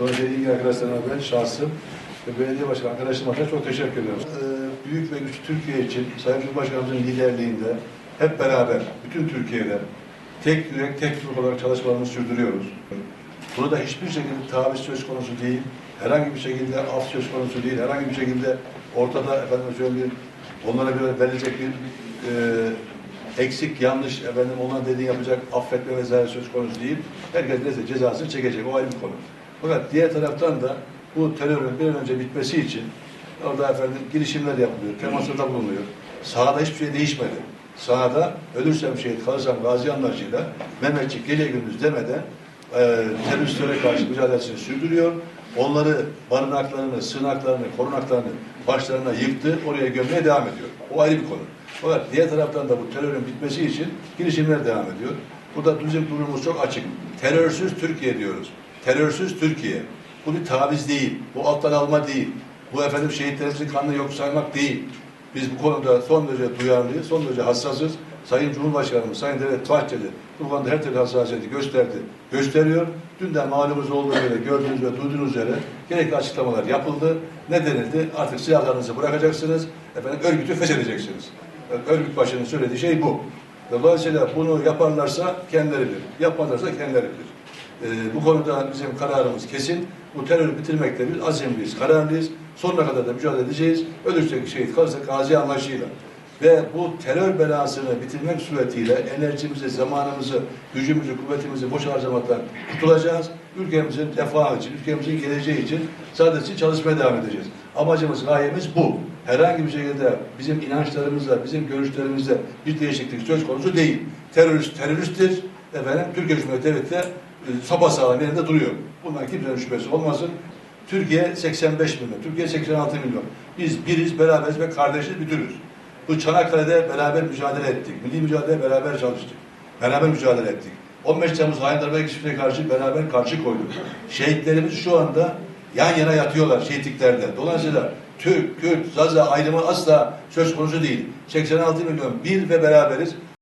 Dolayısıyla ilgili arkadaşlarına ben şahsım ve belediye başkanı arkadaşlarıma da çok teşekkür ediyorum. Ee, büyük ve güçlü Türkiye için Sayın Cumhurbaşkanımızın liderliğinde hep beraber bütün Türkiye'de tek yürek, tek ruh olarak çalışmalarımızı sürdürüyoruz. Burada hiçbir şekilde taviz söz konusu değil, herhangi bir şekilde af söz konusu değil, herhangi bir şekilde ortada efendim söyleyeyim onlara göre verilecek bir e, eksik, yanlış, efendim ona dediği yapacak, affetme vesaire söz konusu değil. Herkes neyse cezasını çekecek, o ayrı bir konu. Fakat diğer taraftan da bu terörün bir an önce bitmesi için orada efendim girişimler yapılıyor, temaslarda bulunuyor. Sahada hiçbir şey değişmedi. Sahada ölürsem şehit, kalırsam gazi anlayışıyla Mehmetçik gece gündüz demeden e, teröristlere karşı mücadelesini sürdürüyor. Onları barınaklarını, sığınaklarını, korunaklarını başlarına yıktı, oraya gömmeye devam ediyor. O ayrı bir konu. Fakat diğer taraftan da bu terörün bitmesi için girişimler devam ediyor. Burada bizim durumumuz çok açık. Terörsüz Türkiye diyoruz. Terörsüz Türkiye. Bu bir taviz değil. Bu alttan alma değil. Bu efendim şehitlerimizin kanını yok saymak değil. Biz bu konuda son derece duyarlıyız, son derece hassasız. Sayın Cumhurbaşkanımız, Sayın Devlet Bahçeli bu konuda her türlü hassasiyeti gösterdi, gösteriyor. Dün de malumunuz olduğu üzere, gördüğünüz ve duyduğunuz üzere gerekli açıklamalar yapıldı. Ne denildi? Artık silahlarınızı bırakacaksınız, efendim örgütü feshedeceksiniz. Örgüt başının söylediği şey bu. Dolayısıyla bunu yaparlarsa kendileri bilir, yapmazlarsa kendileri bilir. Ee, bu konuda bizim kararımız kesin. Bu terörü bitirmekte biz azimliyiz, kararlıyız. Sonuna kadar da mücadele edeceğiz. Ölürsek şehit kalırsa gazi anlayışıyla. Ve bu terör belasını bitirmek suretiyle enerjimizi, zamanımızı, gücümüzü, kuvvetimizi boş harcamaktan kurtulacağız. Ülkemizin refahı için, ülkemizin geleceği için sadece çalışmaya devam edeceğiz. Amacımız, gayemiz bu. Herhangi bir şekilde bizim inançlarımızla, bizim görüşlerimizle bir değişiklik söz konusu değil. Terörist teröristtir. Efendim, Türkiye Cumhuriyeti Devleti de e, sapasağlam yerinde duruyor. Bundan kimsenin şüphesi olmasın. Türkiye 85 milyon, Türkiye 86 milyon. Biz biriz, beraberiz ve kardeşiz, bütünüz. Bu Çanakkale'de beraber mücadele ettik. Milli mücadele beraber çalıştık. Beraber mücadele ettik. 15 Temmuz hain darbe girişimine karşı beraber karşı koyduk. Şehitlerimiz şu anda yan yana yatıyorlar şehitliklerde. Dolayısıyla Türk, Kürt, Zaza ayrımı asla söz konusu değil. 86 milyon bir ve beraberiz.